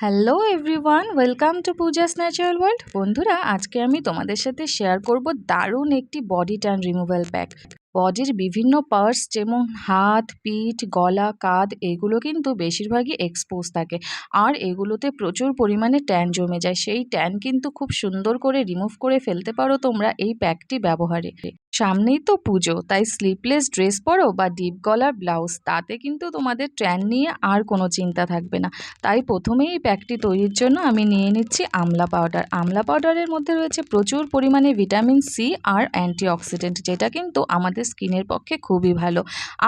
Hello everyone, welcome to Pooja's natural world. বন্ধুরা, আজকে আমি তোমাদের সাথে শেয়ার করব দারুণ একটি বডি ট্যান রিমুভাল প্যাক। বডির বিভিন্ন পার্টস যেমন হাত, পিঠ, গলা, কাঁধ, এগুলো কিন্তু বেশিরভাগই এক্সপোজ থাকে। আর এগুলোতে প্রচুর পরিমাণে ট্যান জমে যায়। সেই ট্যান কিন্তু খুব সুন্দর করে রিমুভ করে ফেলতে পারো তোমরা এই প্যাকটি ব্যবহারে। সামনেই তো পুজো, তাই স্লিপলেস ড্রেস পরো বা ডিপ গলার ব্লাউজ তাতে কিন্তু তোমাদের ট্যান নিয়ে আর কোনো চিন্তা থাকবে না। তাই প্রথমেই এই প্যাকটি তৈরির জন্য আমি নিয়ে নিচ্ছি আমলা পাউডার আমলা পাউডারের মধ্যে রয়েছে প্রচুর পরিমাণে ভিটামিন সি আর অ্যান্টিঅক্সিডেন্ট যেটা কিন্তু আমাদের স্কিনের পক্ষে খুবই ভালো।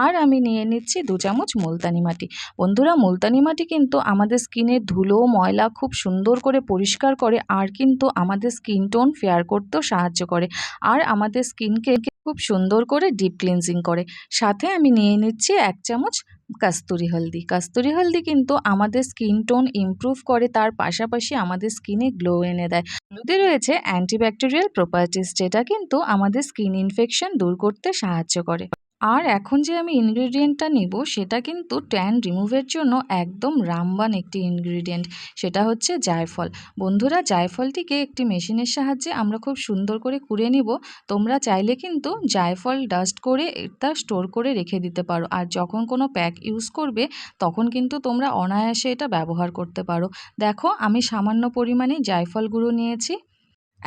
আর আমি নিয়ে নিচ্ছি দু চামচ মুলতানি মাটি। বন্ধুরা, মুলতানি মাটি কিন্তু আমাদের স্কিনের ধুলো, ময়লা খুব সুন্দর করে পরিষ্কার করে আর কিন্তু আমাদের স্কিন টোন ফেয়ার করতেও সাহায্য করে। আর আমাদের স্কিনকে খুব সুন্দর করে ডিপ ক্লিনজিং করে। সাথে আমি নিয়ে নিচ্ছি এক চামচ কাস্তুরি হলদি। কাস্তুরি হলদি কিন্তু আমাদের স্কিন টোন ইমপ্রুভ করে, তার পাশাপাশি আমাদের স্কিনে গ্লো এনে দেয়। হলুদে রয়েছে অ্যান্টিব্যাকটেরিয়াল প্রপার্টিস, যেটা কিন্তু আমাদের স্কিন ইনফেকশন দূর করতে সাহায্য করে। আর এখন যে আমি ইনগ্রিডিয়েন্টটা নিব, সেটা কিন্তু ট্যান রিমুভের জন্য একদম রামবান একটি ইনগ্রিডিয়েন্ট সেটা হচ্ছে জায়ফল। বন্ধুরা, জায়ফলটিকে একটি মেশিনের সাহায্যে আমরা খুব সুন্দর করে কুড়ে নিব। তোমরা চাইলে কিন্তু জায়ফল ডাস্ট করে এটা স্টোর করে রেখে দিতে পারো। আর যখন কোনো প্যাক ইউজ করবে, তখন কিন্তু তোমরা অনায়াসে এটা ব্যবহার করতে পারো। দেখো, আমি সামান্য পরিমাণে জায়ফল গুঁড়ো নিয়েছি।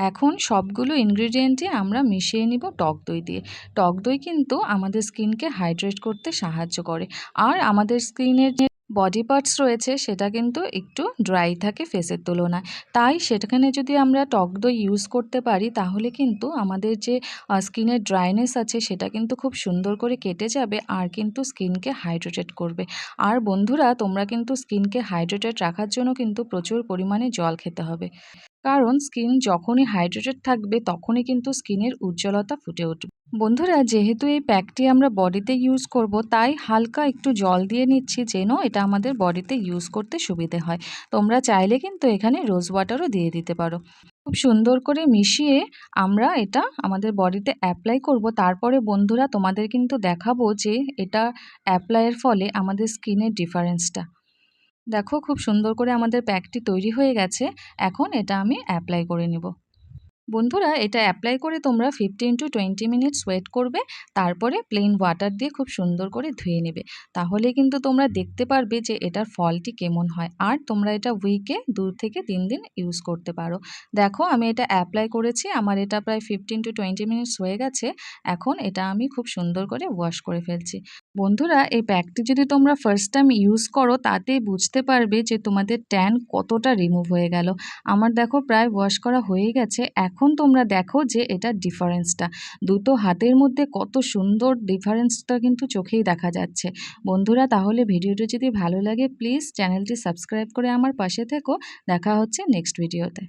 এখন সবগুলো ইনগ্রিডিয়েন্টই আমরা মিশিয়ে নিব টক দই দিয়ে। টক দই কিন্তু আমাদের স্কিনকে হাইড্রেট করতে সাহায্য করে। আর আমাদের স্কিনের যে বডি পার্টস রয়েছে, সেটা কিন্তু একটু ড্রাই থাকে ফেসের তুলনায়। তাই সেখানে যদি আমরা টক দই ইউজ করতে পারি, তাহলে কিন্তু আমাদের যে স্কিনের ড্রাইনেস আছে, সেটা কিন্তু খুব সুন্দর করে কেটে যাবে আর কিন্তু স্কিনকে হাইড্রেটেড করবে। আর বন্ধুরা, তোমরা কিন্তু স্কিনকে হাইড্রেটেড রাখার জন্য কিন্তু প্রচুর পরিমাণে জল খেতে হবে। কারণ স্কিন যখনই হাইড্রেটেড থাকবে, তখনই কিন্তু স্কিনের উজ্জ্বলতা ফুটে উঠবে। বন্ধুরা, যেহেতু এই প্যাকটি আমরা বডিতে ইউজ করব, তাই হালকা একটু জল দিয়ে নিচ্ছি যেন এটা আমাদের বডিতে ইউজ করতে সুবিধে হয়। তোমরা চাইলে কিন্তু এখানে রোজ ওয়াটারও দিয়ে দিতে পারো। খুব সুন্দর করে মিশিয়ে আমরা এটা আমাদের বডিতে অ্যাপ্লাই করব। তারপরে বন্ধুরা, তোমাদের কিন্তু দেখাবো যে এটা অ্যাপ্লাইয়ের ফলে আমাদের স্কিনের ডিফারেন্সটা দেখো খুব সুন্দর করে আমাদের প্যাকটি তৈরি হয়ে গেছে, এখন এটা আমি অ্যাপ্লাই করে নেব। বন্ধুরা, এটা অ্যাপ্লাই করে তোমরা fifteen to twenty minutes wait করবে, তারপরে প্লেন ওয়াটার দিয়ে খুব সুন্দর করে ধুয়ে নেবে। তাহলে কিন্তু তোমরা দেখতে পারবে যে এটার ফলটি কেমন হয়, আর তোমরা এটা উইকে দু থেকে তিন দিন ইউজ করতে পারো। দেখো, আমি এটা অ্যাপ্লাই করেছি, আমার এটা প্রায় ফিফটিন টু টোয়েন্টি মিনিটস হয়ে গেছে, এখন এটা আমি খুব সুন্দর করে ওয়াশ করে ফেলছি। বন্ধুরা, এই প্যাকটি যদি তোমরা ফার্স্ট টাইম ইউজ করো, তাতেই বুঝতে পারবে যে তোমাদের ট্যান কতটা রিমুভ হয়ে গেল। আমার দেখো, প্রায় ওয়াশ করা হয়ে গেছে এখন তোমরা দেখো যে এটা ডিফারেন্সটা দুটো হাতের মধ্যে কত সুন্দর ডিফারেন্সটা কিন্তু চোখেই দেখা যাচ্ছে। বন্ধুরা, তাহলে ভিডিওটি যদি ভালো লাগে প্লিজ চ্যানেলটি সাবস্ক্রাইব করে আমার পাশে থেকো। দেখা হচ্ছে নেক্সট ভিডিওতে